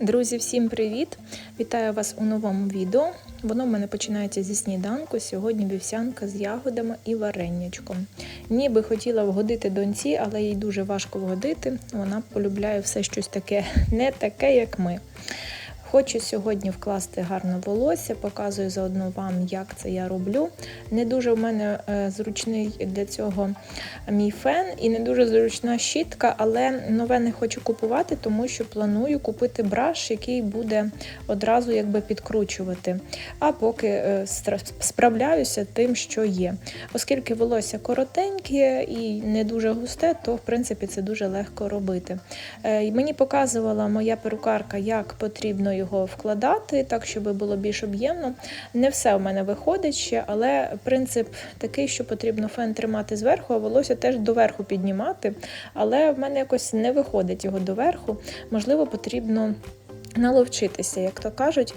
Друзі, всім привіт! Вітаю вас у новому відео. Воно в мене починається зі сніданку. Сьогодні вівсянка з ягодами і вареннячком. Ніби хотіла вгодити доньці, але їй дуже важко вгодити. Вона полюбляє все щось таке, не таке, як ми. Хочу сьогодні вкласти гарно волосся, показую заодно вам, як це я роблю. Не дуже в мене е, зручний для цього мій фен і не дуже зручна щітка, але нове не хочу купувати, тому що планую купити браш, який буде одразу якби підкручувати. А поки е, справляюся тим, що є. Оскільки волосся коротеньке і не дуже густе, то в принципі це дуже легко робити. Е, Мені показувала моя перукарка, як потрібно його вкладати, так щоб було більш об'ємно. Не все в мене виходить ще, але принцип такий, що потрібно фен тримати зверху, а волосся теж доверху піднімати. Але в мене якось не виходить його доверху. Можливо, потрібно. Наловчитися, як то кажуть.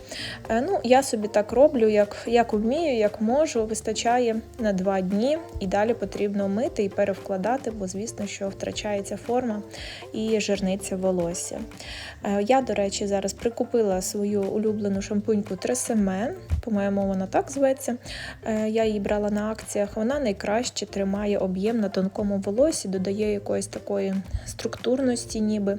Е, Ну, я собі так роблю, як, як вмію, як можу. Вистачає на два дні, і далі потрібно мити і перевкладати, бо звісно, що втрачається форма і жирниця волосся. Е, Я, до речі, зараз прикупила свою улюблену шампуньку Тресеме, по-моєму, вона так зветься. Е, Я її брала на акціях. Вона найкраще тримає об'єм на тонкому волосі, додає якоїсь такої структурності, ніби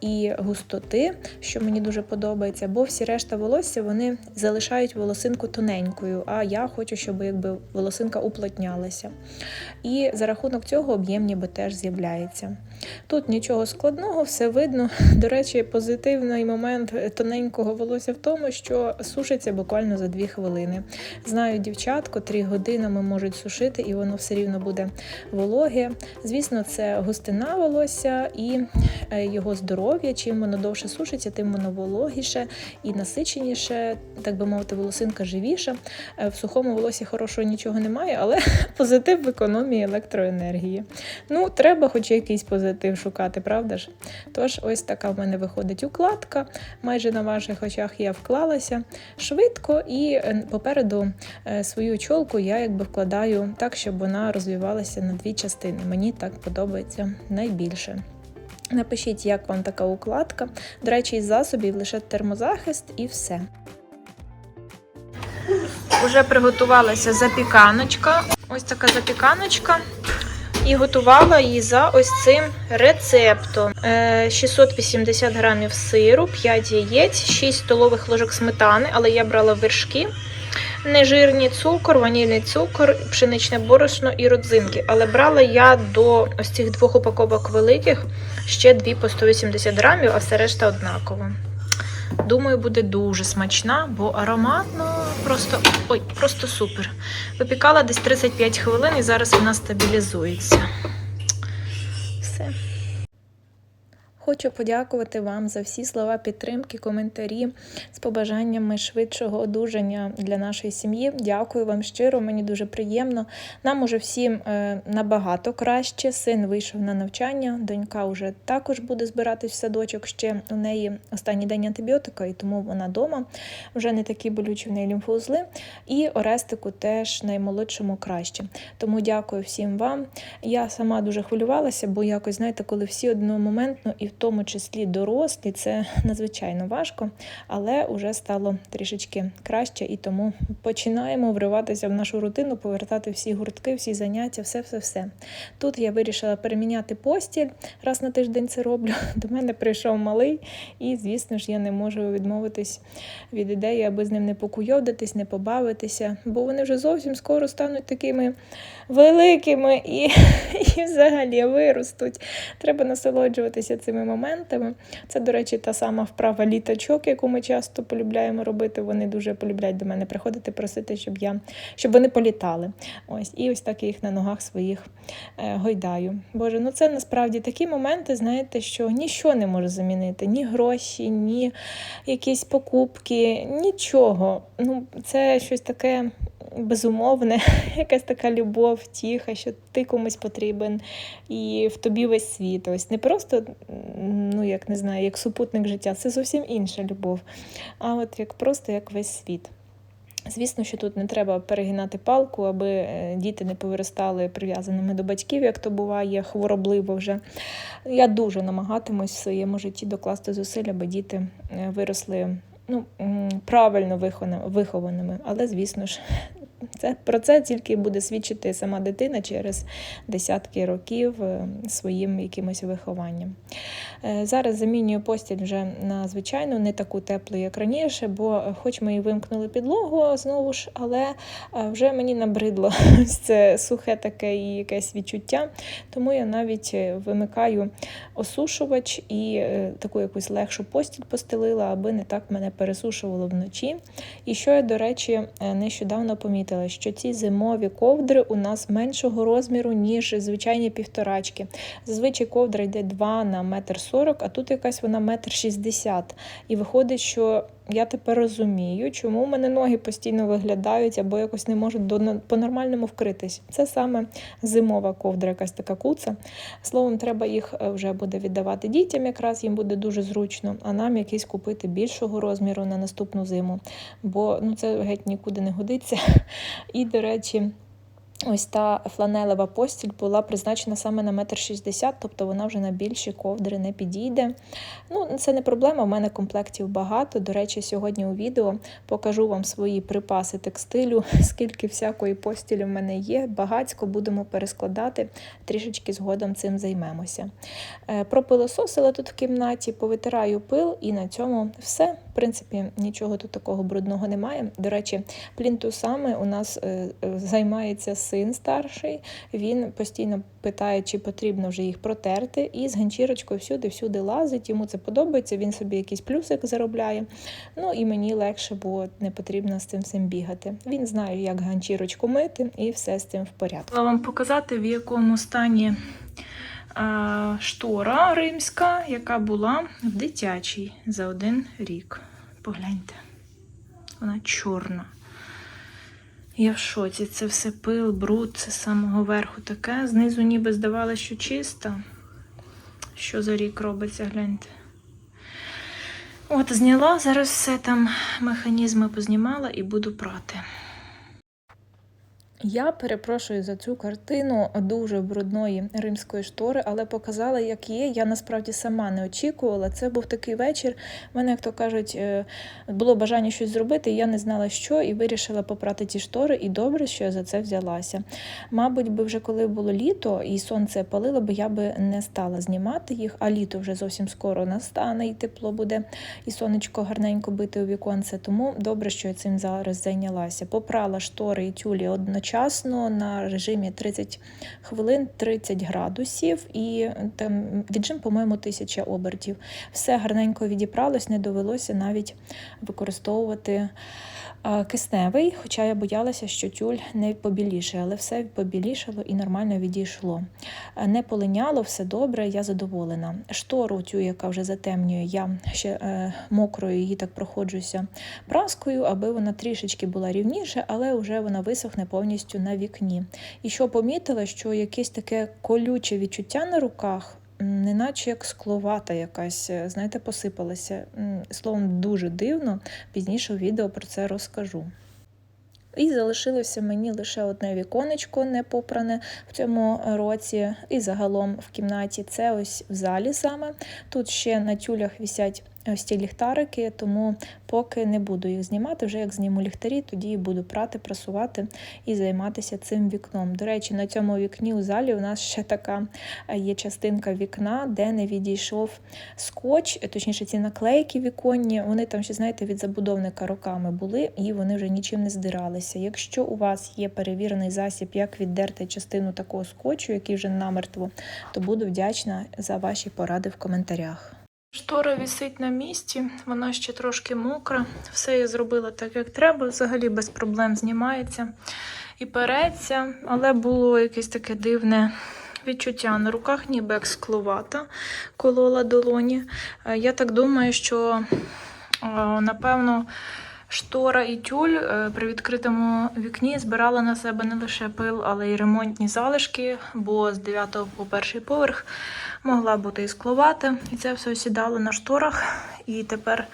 і густоти, що мені дуже подобається, бо всі решта волосся вони залишають волосинку тоненькою, а я хочу, щоб якби волосинка уплотнялася. І за рахунок цього об'єм ніби теж з'являється. Тут нічого складного, все видно. До речі, позитивний момент тоненького волосся в тому, що сушиться буквально за 2 хвилини. Знаю дівчат, котрі годинами можуть сушити, і воно все рівно буде вологе. Звісно, це густина волосся і е, його здоров'я. Чим воно довше сушиться, тим воно вологіше і насиченіше, так би мовити, волосинка живіша. Е, В сухому волосі хорошого нічого немає, але позитив в економії електроенергії. Ну, треба хоч якийсь позитив шукати, правда ж? Тож, ось така в мене виходить укладка. Майже на ваших очах я вклалася швидко, і е, попереду е, свою чолку я якби вкладаю так, щоб вона розвивалася на дві частини. Мені так подобається найбільше. Напишіть, як вам така укладка. До речі, із засобів лише термозахист і все. Уже приготувалася запіканочка. Ось така запіканочка. І готувала її за ось цим рецептом. Е, 680 грамів сиру, 5 яєць, 6 столових ложок сметани, але я брала вершки. Нежирний цукор, ванільний цукор, пшеничне борошно і родзинки. Але брала я до ось цих двох упаковок великих ще дві по 180 грамів, а все решта однаково. Думаю, буде дуже смачна, бо ароматно просто ой, просто супер. Випікала десь 35 хвилин і зараз вона стабілізується. Все. Хочу подякувати вам за всі слова підтримки, коментарі з побажаннями швидшого одужання для нашої сім'ї. Дякую вам щиро, мені дуже приємно. Нам уже всім е, набагато краще. Син вийшов на навчання, донька вже також буде збиратись в садочок. Ще у неї останній день антибіотика, і тому вона вдома. Вже не такі болючі в неї лімфоузли. І Орестику теж наймолодшому краще. Тому дякую всім вам. Я сама дуже хвилювалася, бо якось, знаєте, коли всі одномоментно і в тому числі дорослі, це надзвичайно важко, але вже стало трішечки краще, і тому починаємо вриватися в нашу рутину, повертати всі гуртки, всі заняття, все-все-все. Тут я вирішила переміняти постіль, раз на тиждень це роблю. До мене прийшов малий, і, звісно ж, я не можу відмовитись від ідеї, аби з ним не покуйовдитись, не побавитися, бо вони вже зовсім скоро стануть такими великими і, і взагалі виростуть. Треба насолоджуватися цими моментами. Це, до речі, та сама вправа літачок, яку ми часто полюбляємо робити. Вони дуже полюбляють до мене приходити, просити, щоб я щоб вони політали. Ось і ось так я їх на ногах своїх е, гойдаю. Боже, ну це насправді такі моменти, знаєте, що ніщо не може замінити, ні гроші, ні якісь покупки, нічого. Ну, це щось таке безумовне, якась така любов, тіха, що ти комусь потрібен, і в тобі весь світ. Ось не просто, ну як не знаю, як супутник життя, це зовсім інша любов, а от як просто як весь світ. Звісно, що тут не треба перегинати палку, аби е, діти не повиростали прив'язаними до батьків, як то буває, хворобливо вже. Я дуже намагатимусь в своєму житті докласти зусиль, аби діти е, виросли ну, правильно вихованими. Але, звісно ж, це, про це тільки буде свідчити сама дитина через десятки років е, своїм якимось вихованням. Е, Зараз замінюю постіль вже на звичайну, не таку теплу, як раніше, бо е, хоч ми і вимкнули підлогу знову ж, але вже мені набридло це сухе таке і якесь відчуття. Тому я навіть вимикаю осушувач і таку якусь легшу постіль постелила, аби не так мене пересушувало вночі. І що я, до речі, нещодавно помітила, що ці зимові ковдри у нас меншого розміру, ніж звичайні півторачки. Зазвичай ковдра йде 2 на метр 40, а тут якась вона метр 60. І виходить, що я тепер розумію, чому в мене ноги постійно виглядають або якось не можуть по-нормальному вкритись. Це саме зимова ковдра, якась така куца. Словом, треба їх е, вже буде віддавати дітям, якраз їм буде дуже зручно, а нам якийсь купити більшого розміру на наступну зиму, бо ну, це геть нікуди не годиться. І, до речі, Ось та фланелева постіль була призначена саме на метр шістдесят, тобто вона вже на більші ковдри не підійде. Ну, це не проблема, в мене комплектів багато. До речі, сьогодні у відео покажу вам свої припаси текстилю, скільки всякої постілі в мене є. Багацько будемо перескладати, трішечки згодом цим займемося. Е, Пропилососила тут в кімнаті, повитираю пил і на цьому все. В принципі, нічого тут такого брудного немає. До речі, плінтусами у нас е, е, займається син старший. Він постійно питає, чи потрібно вже їх протерти, і з ганчірочкою всюди-всюди лазить. Йому це подобається. Він собі якийсь плюсик заробляє. Ну і мені легше, бо не потрібно з цим всім бігати. Він знає, як ганчірочку мити, і все з цим в порядку. Хотіла вам показати, в якому стані штора римська, яка була в дитячій за один рік. Погляньте, вона чорна. Я в шоці. Це все пил, бруд, це з самого верху таке. Знизу ніби здавалося, що чисто. Що за рік робиться, гляньте. От, зняла, зараз все там механізми познімала і буду прати. Я перепрошую за цю картину дуже брудної римської штори, але показала, як є. Я насправді сама не очікувала. Це був такий вечір. У мене, як то кажуть, е, було бажання щось зробити, я не знала, що, і вирішила попрати ті штори. І добре, що я за це взялася. Мабуть, би вже коли було літо і сонце палило, бо я би не стала знімати їх, а літо вже зовсім скоро настане, і тепло буде, і сонечко гарненько бити у віконце. Тому добре, що я цим зараз зайнялася. Попрала штори і тюлі одночасно на режимі 30 хвилин, 30 градусів, і там віджим, по-моєму, 1000 обертів. Все гарненько відібралось, не довелося навіть використовувати кисневий, хоча я боялася, що тюль не побіліше, але все побілішало і нормально відійшло. Не полиняло, все добре, я задоволена. Штору, цю, яка вже затемнює, я ще е, мокрою її так проходжуся праскою, аби вона трішечки була рівніше, але вже вона висохне повністю на вікні. І що помітила, що якесь таке колюче відчуття на руках. Неначе як скловата якась, е, знаєте, посипалася. Словом, дуже дивно. Пізніше у відео про це розкажу. І залишилося мені лише одне віконечко не попране в цьому році, і загалом в кімнаті це ось в залі саме. Тут ще на тюлях висять ось ті ліхтарики, тому поки не буду їх знімати. Вже як зніму ліхтарі, тоді буду прати, прасувати і займатися цим вікном. До речі, на цьому вікні у залі у нас ще така е, є частинка вікна, де не відійшов скотч, е, точніше, ці наклейки віконні. Вони там ще, знаєте, від забудовника роками були, і вони вже нічим не здиралися. Якщо у вас є перевірений засіб, як віддерти частину такого скотчу, який вже намертво, то буду вдячна за ваші поради в коментарях. Штора висить на місці, вона ще трошки мокра. Все я зробила так, як треба. Взагалі без проблем знімається і переться, але було якесь таке дивне відчуття на руках, ніби як скловата колола долоні. Е, Я так думаю, що е, напевно. Штора і тюль е, при відкритому вікні збирала на себе не лише пил, але й ремонтні залишки, бо з 9 по перший поверх могла бути і скловата. І це все осідало на шторах. І тепер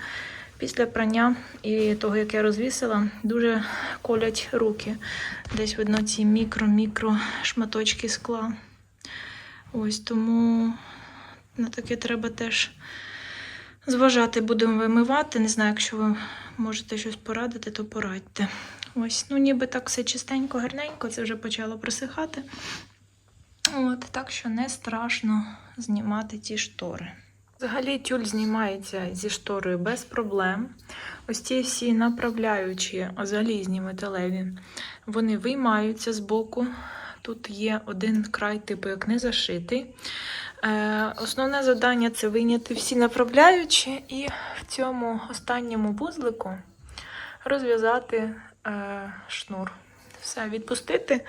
Після прання і того, як я розвісила, дуже колять руки. Десь видно ці мікро-мікро шматочки скла. Ось тому на таке треба теж зважати. Будемо вимивати. Не знаю, якщо ви можете щось порадити, то порадьте. Ось, ну ніби так все чистенько, гарненько, це вже почало просихати. От, так що не страшно знімати ті штори. Взагалі тюль знімається зі шторою без проблем. Ось ці всі направляючі залізні металеві, вони виймаються з боку. Тут є один край, типу як не зашитий. Е, основне завдання це вийняти всі направляючі і в цьому останньому вузлику розв'язати е, шнур. Все, відпустити,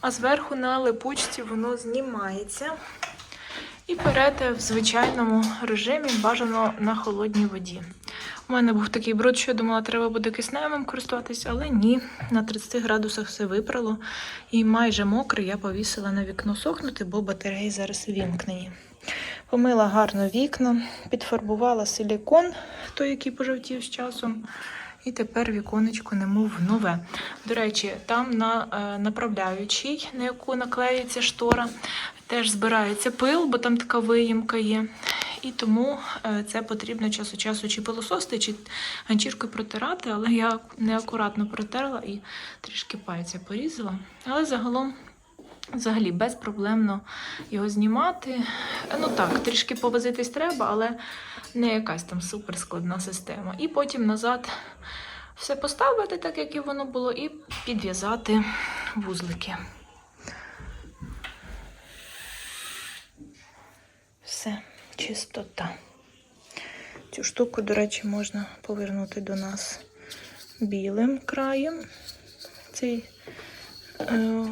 а зверху на липучці воно знімається. І перете в звичайному режимі бажано на холодній воді. У мене був такий бруд, що я думала, треба буде кисневим користуватись, але ні, на 30 градусах все випрало. І майже мокрий я повісила на вікно сохнути, бо батареї зараз вімкнені. Помила гарно вікна, підфарбувала силікон, той, який пожовтів з часом. І тепер віконечко немов нове. До речі, там на е, направляючій, на яку наклеюється штора, теж збирається пил, бо там така виїмка є. І тому е, це потрібно час у часу чи пилосости, чи ганчіркою протирати, але я неакуратно протерла і трішки пальця порізала. Але загалом, взагалі, безпроблемно його знімати. Е, Ну так, трішки повозитись треба, але не якась там суперскладна система. І потім назад все поставити, так як і воно було, і підв'язати вузлики. Все, чистота. Цю штуку, до речі, можна повернути до нас білим краєм. Цей, е,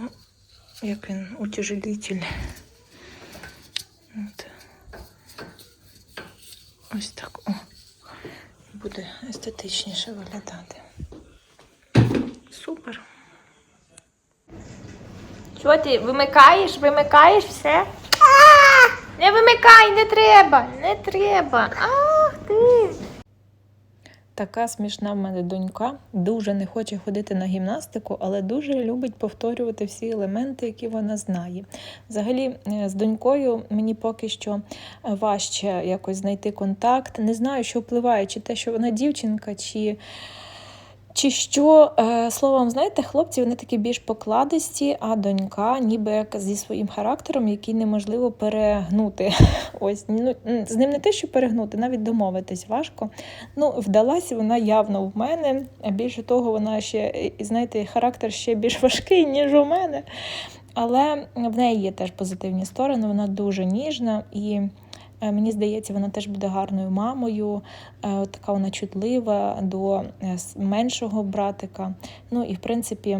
як він, утяжелитель. От. Ось так. О. Буде естетичніше виглядати. Супер. Що ти вимикаєш? Вимикаєш все? Не вимикай, не треба, не треба. Ах ти. Така смішна в мене донька. Дуже не хоче ходити на гімнастику, але дуже любить повторювати всі елементи, які вона знає. Взагалі, е, з донькою мені поки що важче якось знайти контакт. Не знаю, що впливає, чи те, що вона дівчинка, чи. Чи що, е, словом, знаєте, хлопці вони такі більш покладисті, а донька ніби як зі своїм характером, який неможливо перегнути. Ось ну, з ним не те, що перегнути, навіть домовитись важко. Ну, вдалася вона явно в мене. Більше того, вона ще, е, знаєте, характер ще більш важкий, ніж у мене. Але в неї є теж позитивні сторони, вона дуже ніжна і. Е, Мені здається, вона теж буде гарною мамою, е, така вона чутлива до е, меншого братика. Ну і в принципі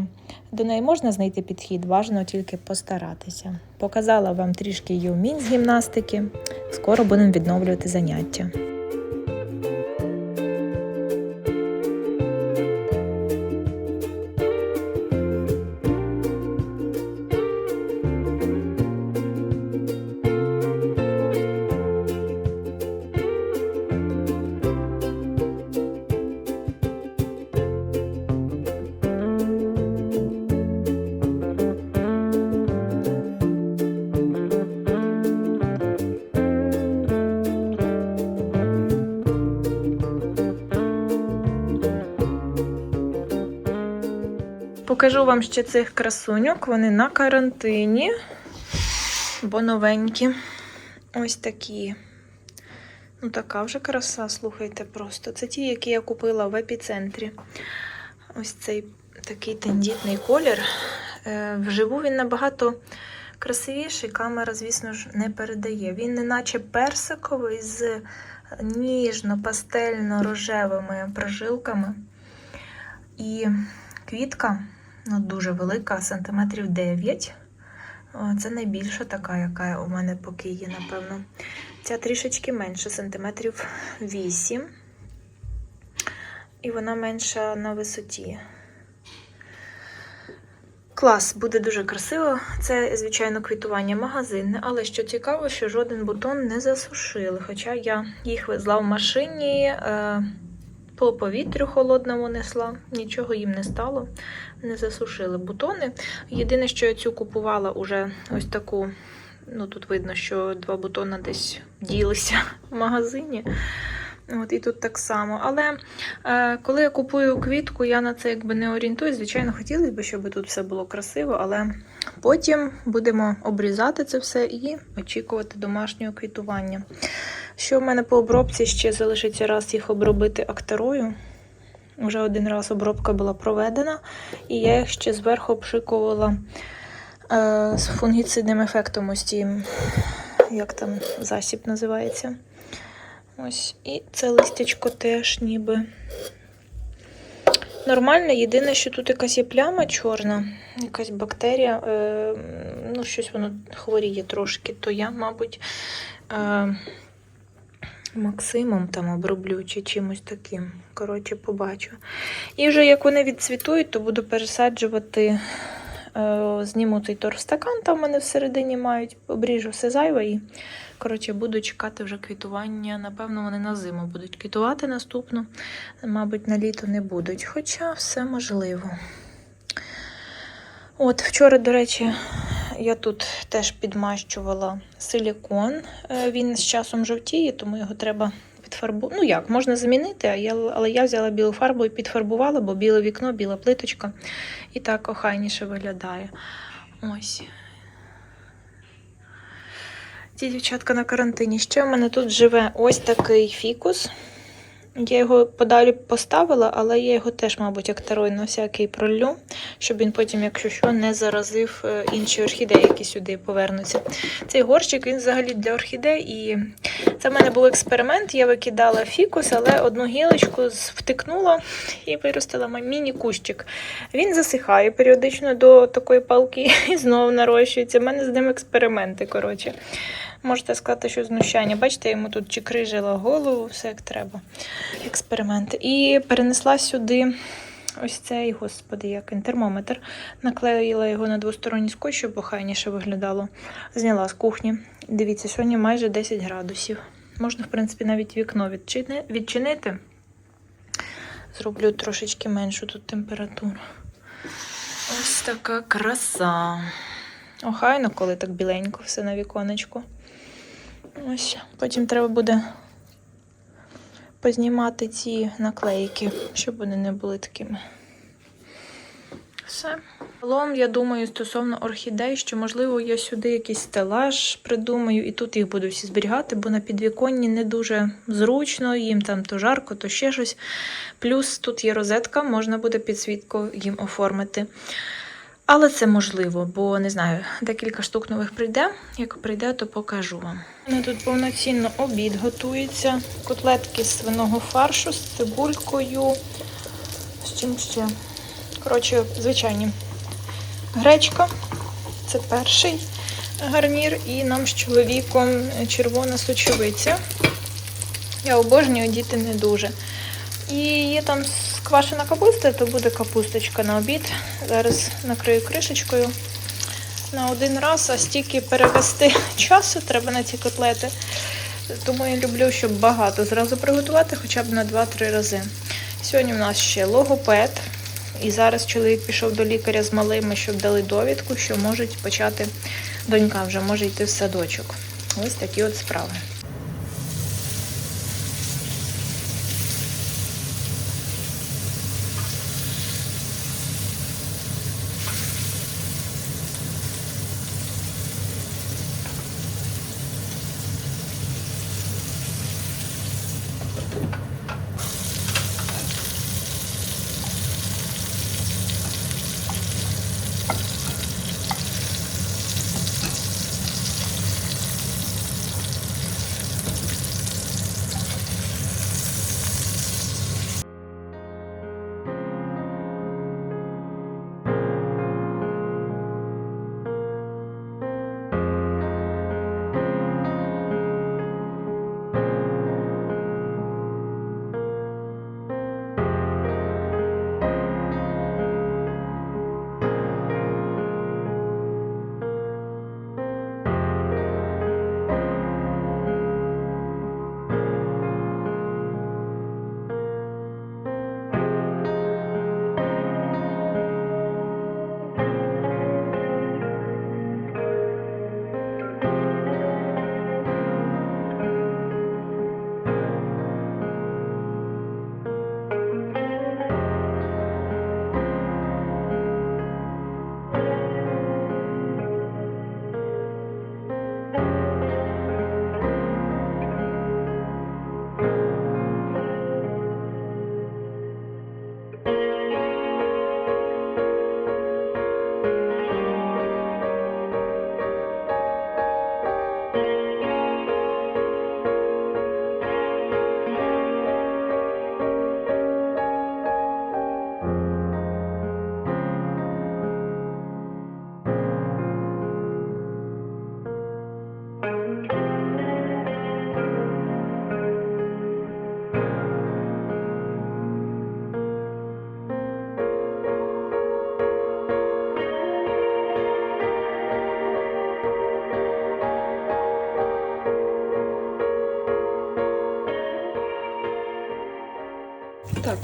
до неї можна знайти підхід, важливо тільки постаратися. Показала вам трішки її умінь з гімнастики. Скоро будемо відновлювати заняття. Покажу вам ще цих красуньок. Вони на карантині, бо новенькі. Ось такі. Ну, така вже краса, слухайте просто. Це ті, які я купила в епіцентрі. Ось цей такий тендітний колір. Е, Вживу він набагато красивіший. Камера, звісно ж, не передає. Він не наче персиковий з ніжно-пастельно-рожевими прожилками. І квітка дуже велика, сантиметрів 9. Це найбільша така, яка у мене поки є, напевно. Ця трішечки менше, сантиметрів 8. І вона менша на висоті. Клас, буде дуже красиво. Це, звичайно, квітування магазинне, але що цікаво, що жоден бутон не засушили. Хоча я їх везла в машині. Е- по повітрю холодному несла, нічого їм не стало, не засушили бутони. Єдине, що я цю купувала уже ось таку. Ну, тут видно, що два бутона десь ділися в магазині. От і тут так само. Але е, коли я купую квітку, я на це якби не орієнтуюсь. Звичайно, хотілося б, щоб тут все було красиво, але потім будемо обрізати це все і очікувати домашнього квітування. Що в мене по обробці ще залишиться раз їх обробити актерою. Уже один раз обробка була проведена, і я їх ще зверху обшикувала е, з фунгіцидним ефектом, ось тим, як там засіб називається. Ось, і це листячко теж ніби. Нормально, єдине, що тут якась є пляма чорна, якась бактерія, е, ну, щось воно хворіє трошки, то я, мабуть, е, Максимом там оброблю чи чимось таким. Коротше, побачу. І вже як вони відцвітують, то буду пересаджувати, е, зніму цей торфстакан, там в мене всередині мають, обріжу все зайве і коротше, буду чекати вже квітування. Напевно, вони на зиму будуть квітувати наступну. Мабуть, на літо не будуть. Хоча все можливо. От, вчора, до речі, я тут теж підмащувала силікон. Е, Він з часом жовтіє, тому його треба підфарбувати. Ну як, можна замінити, але я взяла білу фарбу і підфарбувала, бо біле вікно, біла плиточка. І так охайніше виглядає. Ось. Ці дівчатка на карантині. Ще в мене тут живе ось такий фікус. Я його подалі поставила, але я його теж, мабуть, актерой на всякий пролю, щоб він потім, якщо що, не заразив е, інші орхідеї, які сюди повернуться. Цей горщик він взагалі для орхідей. І це в мене був експеримент. Я викидала фікус, але одну гілочку втикнула і виростила міні-кущик. Він засихає періодично до такої палки і знову нарощується. У мене з ним експерименти. коротше. Можете сказати, що знущання. Бачите, йому тут чикрижила голову, все як треба. Експеримент. І перенесла сюди ось цей, господи, як він, термометр. Наклеїла його на двосторонній скотч, щоб охайніше виглядало. Зняла з кухні. Дивіться, сьогодні майже 10 градусів. Можна, в принципі, навіть вікно відчинити. Зроблю трошечки меншу тут температуру. Ось така краса. Охайно, коли так біленько все на віконечку. Ось. Потім треба буде познімати ці наклейки, щоб вони не були такими. Все. Загалом, я думаю, стосовно орхідей, що, можливо, я сюди якийсь стелаж придумаю, і тут їх буду всі зберігати, бо на підвіконні не дуже зручно, їм там то жарко, то ще щось. Плюс тут є розетка, можна буде підсвітку їм оформити. Але це можливо, бо не знаю, декілька штук нових прийде. Як прийде, то покажу вам. У мене тут повноцінно обід готується. Котлетки з свиного фаршу з цибулькою. З чим ще? Коротше, звичайні. Гречка це перший гарнір, і нам з чоловіком червона сочовиця. Я обожнюю, діти не дуже. І є там квашена капуста, то буде капусточка на обід. Зараз накрию кришечкою на один раз, а стільки перевести часу треба на ці котлети. Тому я люблю, щоб багато зразу приготувати, хоча б на 2-3 рази. Сьогодні у нас ще логопед. І зараз чоловік пішов до лікаря з малими, щоб дали довідку, що можуть почати донька вже може йти в садочок. Ось такі от справи.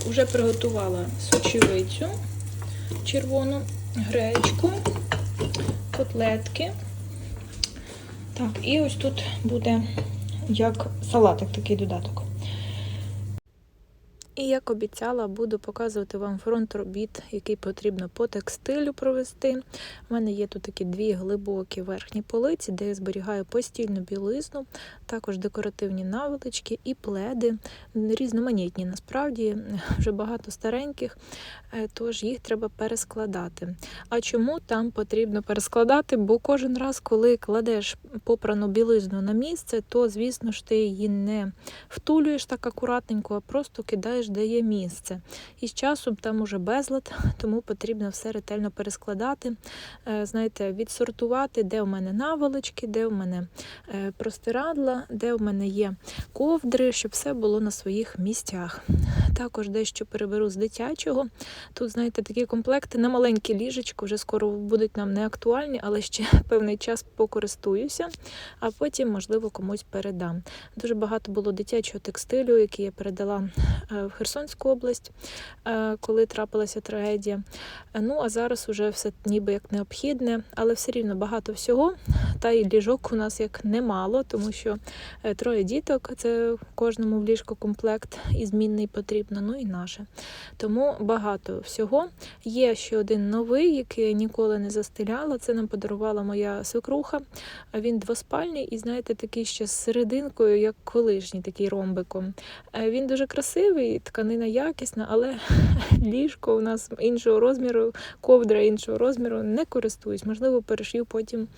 Вже приготувала сочевицю, червону гречку, котлетки. Так, і ось тут буде як салатик, такий додаток. І як обіцяла, буду показувати вам фронт робіт, який потрібно по текстилю провести. У мене є тут такі дві глибокі верхні полиці, де я зберігаю постільну білизну, також декоративні наволочки і пледи, різноманітні насправді, вже багато стареньких, е, тож їх треба перескладати. А чому там потрібно перескладати? Бо кожен раз, коли кладеш попрану білизну на місце, то, звісно ж, ти її не втулюєш так акуратненько, а просто кидаєш, де є місце. І з часом там уже безлад, тому потрібно все ретельно перескладати, е, знаєте, відсортувати, де у мене наволочки, де у мене е, простирадла, де у мене є ковдри, щоб все було на своїх місцях. Також дещо переберу з дитячого. Тут, знаєте, такі комплекти на маленьке ліжечко вже скоро будуть нам не актуальні, але ще певний час покористуюся, а потім, можливо, комусь передам. Дуже багато було дитячого текстилю, який я передала е, в Херсонську область, е, коли трапилася трагедія. Е, Ну а зараз уже все ніби як необхідне, але все рівно багато всього. Та й ліжок у нас як немало, тому що е, троє діток це кожному в ліжко комплект і змінний потрібно, ну і наше. Тому багато всього. Є ще один новий, який я ніколи не застеляла. Це нам подарувала моя свекруха. Він двоспальний і, знаєте, такий ще з серединкою, як колишній, такий ромбиком. Е, Він дуже красивий, тканина якісна, але ліжко у нас іншого розміру, ковдра іншого розміру не користуюсь. Можливо, перешью потім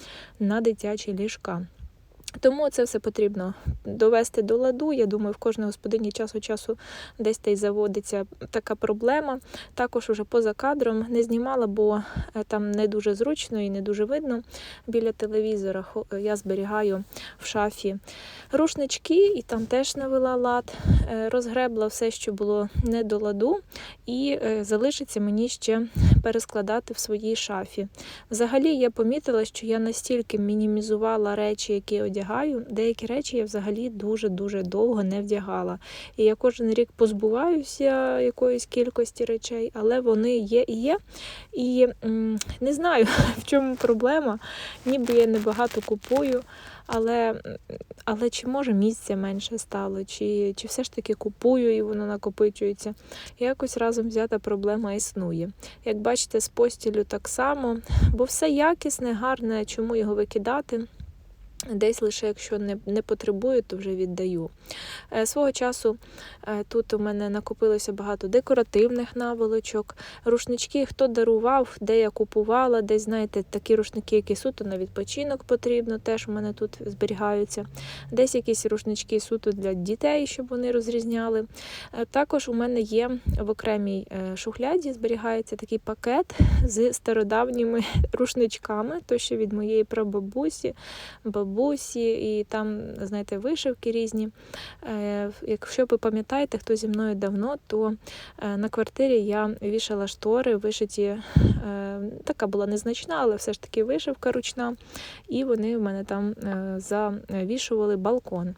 на дитячі ліжка. Тому це все потрібно довести до ладу. Я думаю, в кожній господині час від часу десь та й заводиться така проблема. Також уже поза кадром не знімала, бо е, там не дуже зручно і не дуже видно біля телевізора. Я зберігаю в шафі рушнички, і там теж навела лад, Е, розгребла все, що було не до ладу, і е, залишиться мені ще перескладати в своїй шафі. Взагалі я помітила, що я настільки мінімізувала речі, які одягаю. Деякі речі я взагалі дуже-дуже довго не вдягала. І я кожен рік позбуваюся якоїсь кількості речей, але вони є і є. І не знаю, в чому проблема. Ніби я небагато купую. Але, але чи може місця менше стало, чи, чи все ж таки купую і воно накопичується. Якось разом взята проблема існує. Як бачите, з постілю так само, бо все якісне, гарне, чому його викидати? Десь лише якщо не, не потребую, то вже віддаю. Е, свого часу е, тут у мене накопилося багато декоративних наволочок, рушнички, хто дарував, де я купувала, десь, знаєте, такі рушники, які суто на відпочинок потрібно, теж у мене тут зберігаються. Десь якісь рушнички суто для дітей, щоб вони розрізняли. Е, також у мене є в окремій шухляді зберігається такий пакет з стародавніми рушничками, то ще від моєї прабабусі, бабусі, і там, знаєте, вишивки різні. Е, Якщо ви пам'ятаєте, хто зі мною давно, то е, на квартирі я вішала штори, вишиті, е, така була незначна, але все ж таки вишивка ручна, і вони в мене там завішували балкон.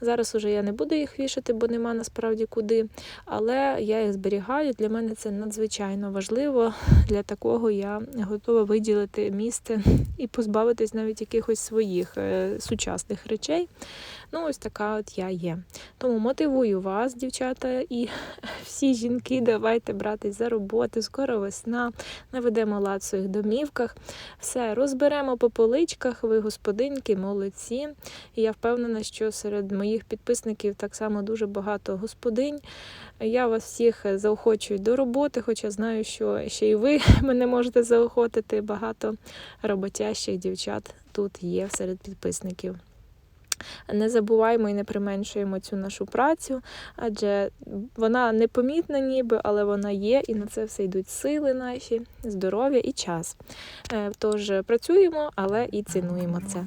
Зараз уже я не буду їх вішати, бо нема насправді куди, але я їх зберігаю. Для мене це надзвичайно важливо. Для такого я готова виділити місце і позбавитись навіть якихось своїх сучасних речей. Ну, ось така от я є. Тому мотивую вас, дівчата, і всі жінки, давайте братись за роботу. Скоро весна, наведемо лад в своїх домівках. Все розберемо по поличках. Ви господинки, молодці. І я впевнена, що серед моїх підписників так само дуже багато господинь. Я вас всіх заохочую до роботи, хоча знаю, що ще й ви мене можете заохотити. Багато роботящих дівчат тут є серед підписників. Не забуваємо і не применшуємо цю нашу працю, адже вона непомітна ніби, але вона є, і на це все йдуть сили наші, здоров'я і час. Е, Тож працюємо, але і цінуємо це.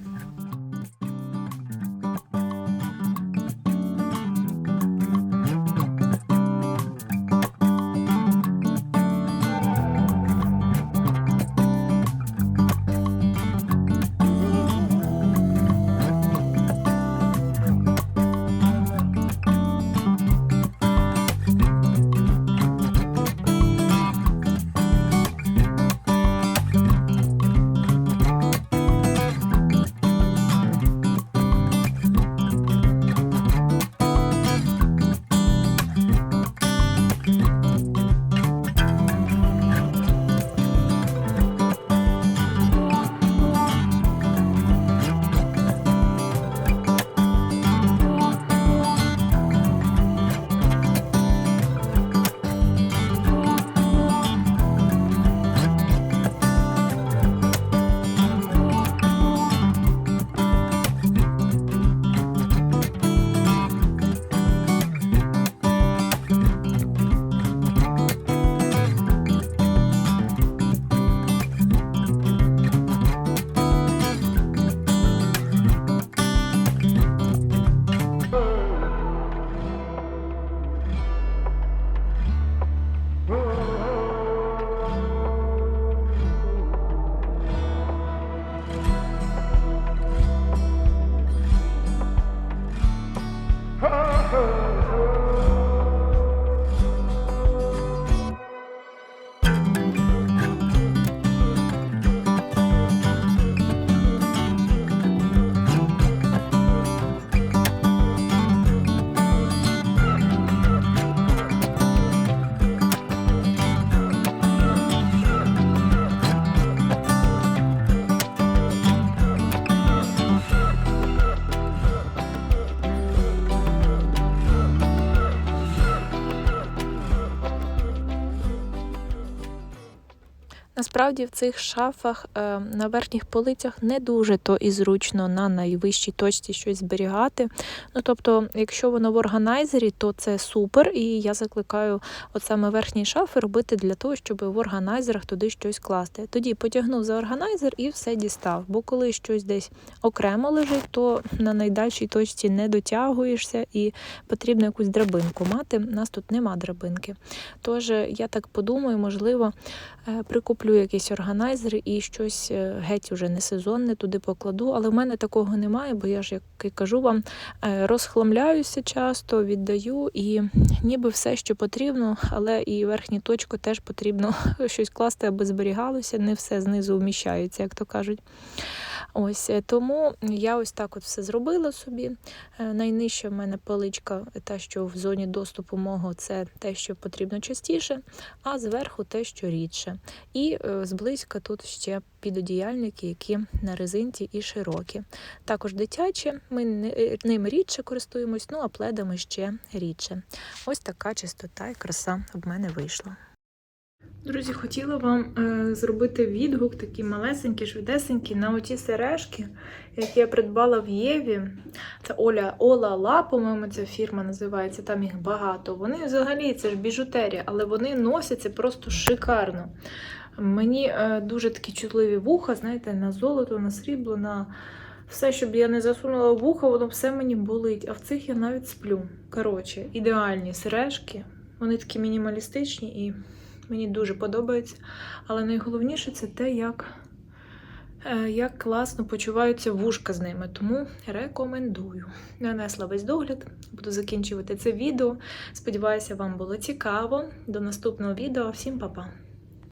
Насправді в цих шафах е, на верхніх полицях не дуже то і зручно на найвищій точці щось зберігати. Ну тобто, якщо воно в органайзері, то це супер. І я закликаю от саме верхні шафи робити для того, щоб в органайзерах туди щось класти. Тоді потягнув за органайзер і все дістав. Бо коли щось десь окремо лежить, то на найдальшій точці не дотягуєшся і потрібно якусь драбинку мати. У нас тут нема драбинки. Тож я так подумаю, можливо, е, прикуплю якісь органайзер і щось е, геть уже не сезонне туди покладу. Але в мене такого немає, бо я ж, як і кажу вам, е, розхламляюся часто, віддаю і ніби все, що потрібно, але і верхню точку теж потрібно щось класти, аби зберігалося. Не все знизу вміщається, як то кажуть. Ось е, тому я ось так от все зробила собі. Е, Найнижча в мене поличка, та що в зоні доступу мого, це те, що потрібно частіше, а зверху те, що рідше. І е, зблизька тут ще підодіяльники, які на резинці і широкі. Також дитячі, ми е, ними рідше користуємось, ну а пледами ще рідше. Ось така чистота і краса в мене вийшла. Друзі, хотіла вам е, зробити відгук, такий малесенький, швидесенький, на оті сережки, які я придбала в Єві. Це Оля Ола Ла, по-моєму, ця фірма називається, там їх багато. Вони взагалі це ж біжутерія, але вони носяться просто шикарно. Мені е, дуже такі чутливі вуха, знаєте, на золото, на срібло, на все, щоб я не засунула в вухо, воно все мені болить. А в цих я навіть сплю. Коротше, ідеальні сережки. Вони такі мінімалістичні і мені дуже подобається. Але найголовніше це те, як, е, як класно почуваються вушка з ними. Тому рекомендую. Нанесла весь догляд, буду закінчувати це відео. Сподіваюся, вам було цікаво. До наступного відео. Всім па-па!